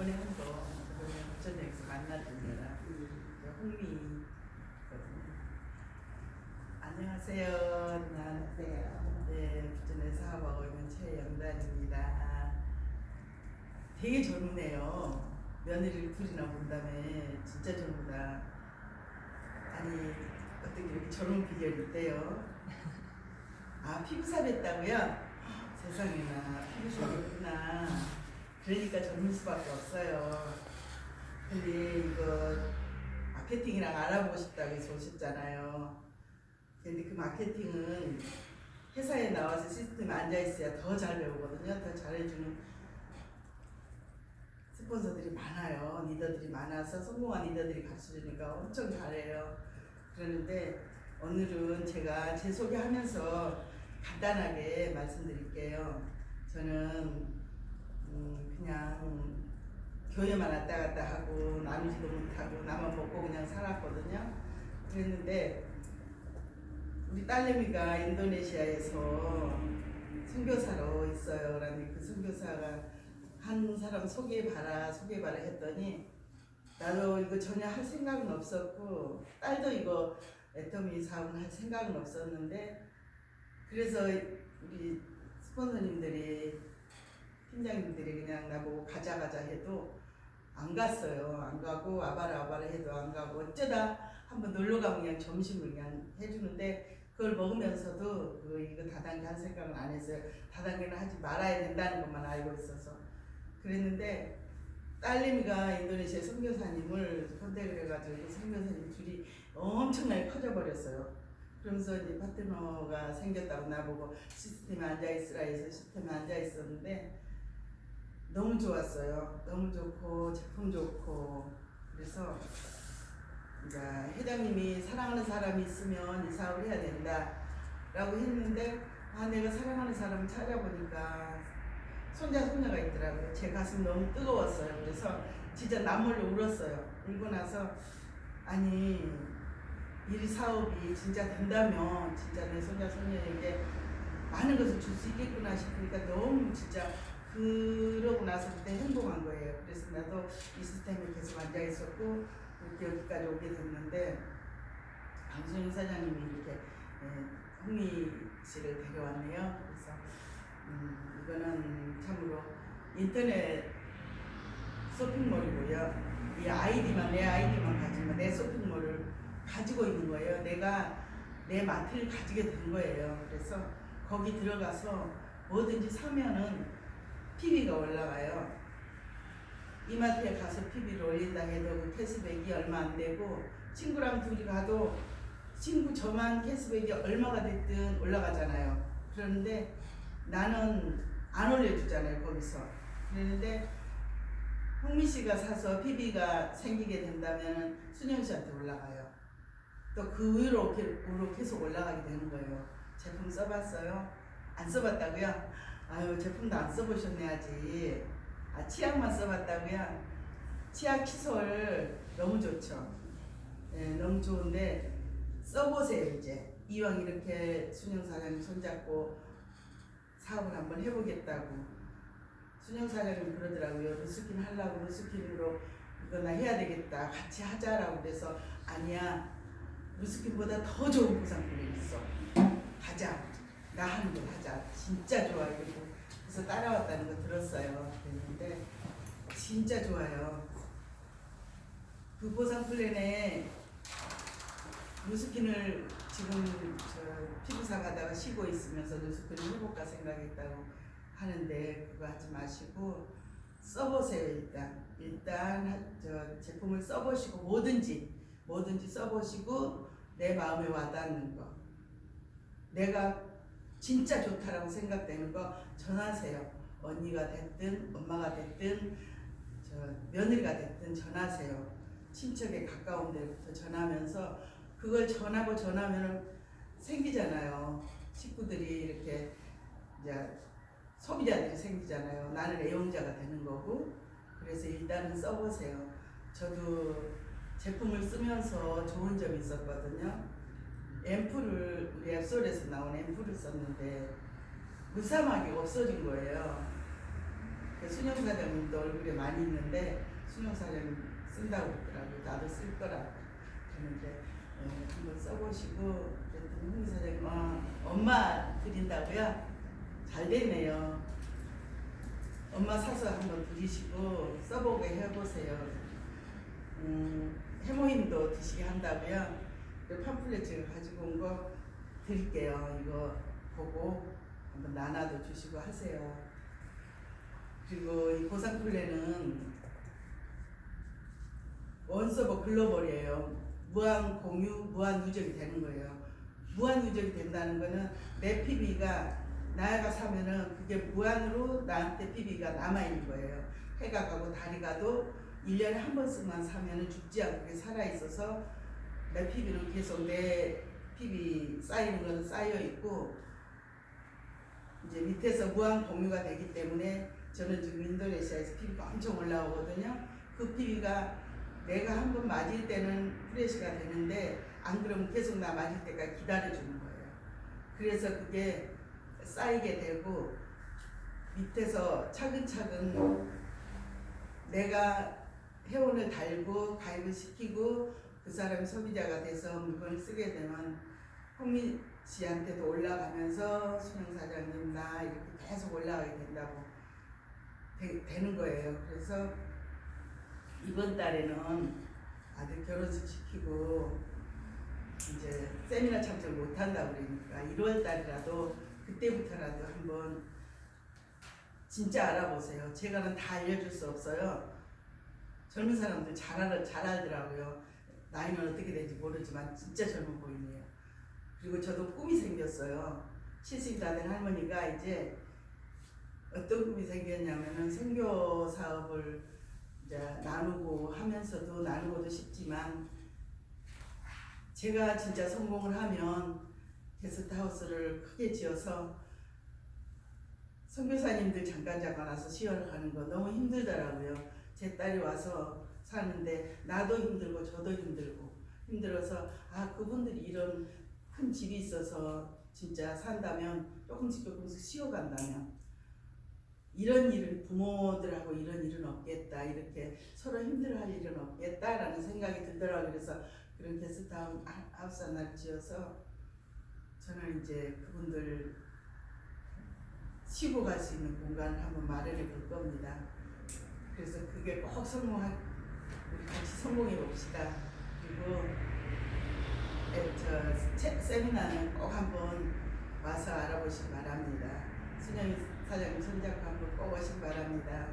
이번에 한 거 이번에 부천역에서 만났던 저 홍미거든요. 안녕하세요. 안녕하세요. 네, 부천에 사업하고 있는 최영단입니다. 되게 젊으네요. 며느리를 둘이나 본다음에 진짜 젊다. 아니 어떻게 이렇게 젊은 비결이 있대요? 아 피부사 뵀다고요? 세상에나 피부사구나. 그러니까 젊을 수밖에 없어요. 근데 이거 마케팅이랑 알아보고 싶다고 해서 오셨잖아요. 근데 그 마케팅은 회사에 나와서 시스템에 앉아있어야 더 잘 배우거든요. 더 잘해주는 스폰서들이 많아요. 리더들이 많아서 성공한 리더들이 가르쳐주니까 엄청 잘해요. 그러는데 오늘은 제가 제 소개하면서 간단하게 말씀드릴게요. 저는 음, 그냥 교회만 왔다 갔다 하고 나누지도 못하고 나만 먹고 그냥 살았거든요. 그랬는데 우리 딸내미가 인도네시아에서 선교사로 있어요. 그런데 그 선교사가 한 사람 소개해봐라 소개해봐라 했더니 나도 이거 전혀 할 생각은 없었고 딸도 이거 애터미 사업을 할 생각은 없었는데 그래서 우리 스폰서님들이 팀장님들이 그냥 나보고 가자 가자 해도 안 갔어요. 안 가고 아바라 아바라 해도 안 가고 어쩌다 한번 놀러 가면 그냥 점심을 그냥 해주는데 그걸 먹으면서도 그 이거 다단계 한 생각은 안 했어요. 다단계는 하지 말아야 된다는 것만 알고 있어서 그랬는데 딸내미가 인도네시아 선교사님을 컨택을 해가지고 그 선교사님 줄이 엄청나게 커져버렸어요. 그러면서 이제 파트너가 생겼다고 나보고 시스템에 앉아있으라 해서 시스템에 앉아있었는데 너무 좋았어요. 너무 좋고 제품 좋고 그래서 이제 회장님이 사랑하는 사람이 있으면 이 사업을 해야 된다라고 했는데 아 내가 사랑하는 사람을 찾아보니까 손자 손녀가 있더라고요. 제 가슴 너무 뜨거웠어요. 그래서 진짜 남몰래 울었어요. 울고 나서 아니 이 사업이 진짜 된다면 진짜 내 손자 손녀에게 많은 것을 줄 수 있겠구나 싶으니까 너무 진짜 그러고 나서 그때 행복한 거예요. 그래서 나도 이 시스템에 계속 앉아 있었고 이렇게 여기까지 오게 됐는데 강순희 사장님이 이렇게 예, 홍미 씨를 데려왔네요. 그래서 음, 이거는 참으로 인터넷 쇼핑몰이고요. 이 아이디만 내 아이디만 가지면 내 쇼핑몰을 가지고 있는 거예요. 내가 내 마트를 가지게 된 거예요. 그래서 거기 들어가서 뭐든지 사면은 PB가 올라가요. 이마트에 가서 PB를 올린다 해도 그 캐시백이 얼마 안 되고 친구랑 둘이 가도 친구 저만 캐시백이 얼마가 됐든 올라가잖아요. 그런데 나는 안 올려주잖아요 거기서. 그런데 홍미 씨가 사서 PB가 생기게 된다면 순영 씨한테 올라가요. 또 그 위로 계속 올라가게 되는 거예요. 제품 써봤어요? 안 써봤다고요? 아유 제품도 안 써보셨네 아직. 아 치약만 써봤다고요? 치약 칫솔 너무 좋죠. 네, 너무 좋은데 써보세요 이제. 이왕 이렇게 순영 사장님 손잡고 사업을 한번 해보겠다고. 순영 사장님 그러더라고요. 루스킨 하려고 루스킨으로 이거 나 해야 되겠다. 같이 하자라고 그래서 아니야. 루스킨보다 더 좋은 보상품이 있어. 가자. 나 하는 걸 하자. 진짜 좋아요. 그래서 따라왔다는 거 들었어요. 그랬는데 진짜 좋아요. 그 보상 플랜에 루스킨을 지금 저 피부사 가다가 쉬고 있으면서 루스킨을 해볼까 생각했다고 하는데 그거 하지 마시고 써보세요 일단 일단 하- 저 제품을 써보시고 뭐든지 뭐든지 써보시고 내 마음에 와닿는 거 내가 진짜 좋다라고 생각되는 거 전하세요 언니가 됐든 엄마가 됐든 저 며느리가 됐든 전하세요 친척에 가까운 데부터 전하면서 그걸 전하고 전하면 생기잖아요 식구들이 이렇게 이제 소비자들이 생기잖아요. 나는 애용자가 되는 거고. 그래서 일단은 써보세요. 저도 제품을 쓰면서 좋은 점이 있었거든요. 앰플을 우리 앱솔에서 나온 앰플을 썼는데 무사하게 없어진 거예요. 그 순영 사장님도 얼굴에 많이 있는데 순영 사장님 쓴다고 그러더라고요. 나도 쓸 거라고. 그런데 어, 한번 써보시고 그랬더니 홍 사장님 아, 엄마 드린다고요? 잘 됐네요. 엄마 사서 한번 드리시고 써보게 해보세요. 음, 해모임도 드시게 한다고요? 그 팜플렛 제가 가지고 온 거 드릴게요. 이거 보고 한번 나눠도 주시고 하세요. 그리고 이 보상플레는 원서버 글로벌이에요. 무한 공유, 무한 누적이 되는 거예요. 무한 누적이 된다는 거는 내 PB가 나야가 사면은 그게 무한으로 나한테 PB가 남아있는 거예요. 해가 가고 달이 가도 1년에 한 번씩만 사면은 죽지 않고 살아있어서 내 PB는 계속 내 PB 쌓이는 거는 쌓여 있고 이제 밑에서 무한 공유가 되기 때문에 저는 지금 인도네시아에서 PB가 엄청 올라오거든요. 그 PB가 내가 한 번 맞을 때는 프레시가 되는데 안 그러면 계속 나 맞을 때까지 기다려주는 거예요. 그래서 그게 쌓이게 되고 밑에서 차근차근 내가 회원을 달고 가입을 시키고 그 사람이 소비자가 돼서 물건을 쓰게 되면 홍민 씨한테도 올라가면서 수영 사장님 나 이렇게 계속 올라가게 된다고 되, 되는 거예요. 그래서 이번 달에는 아들 결혼식 시키고 이제 세미나 참석 못 한다고 그러니까 1월 달이라도 그때부터라도 한번 진짜 알아보세요. 제가는 다 알려줄 수 없어요. 젊은 사람들 잘 알아 잘 알더라고요. 나이는 어떻게 될지 모르지만 진짜 젊어 보이네요. 그리고 저도 꿈이 생겼어요. 70이 다 된 할머니가 이제 어떤 꿈이 생겼냐면은 선교 사업을 이제 나누고 하면서도 나누고도 싶지만 제가 진짜 성공을 하면 게스트하우스를 크게 지어서 선교사님들 잠깐 잠깐 와서 쉬어가는 거 너무 힘들더라고요. 제 딸이 와서 사는데 나도 힘들고 저도 힘들고 힘들어서 아 그분들이 이런 큰 집이 있어서 진짜 산다면 조금씩 조금씩 쉬어간다면 이런 일은 부모들하고 이런 일은 없겠다 이렇게 서로 힘들어할 일은 없겠다라는 생각이 들더라고요. 그래서 그런 게스트하우스 하나를 지어서 저는 이제 그분들 쉬고 갈 수 있는 공간을 한번 마련해 볼 겁니다. 그래서 그게 꼭 성공할 같이 성공해 봅시다. 그리고 에, 저 체- 세미나는 꼭 한번 와서 알아보시기 바랍니다. 순영 사장님 손잡고 한번 꼭 오시기 바랍니다.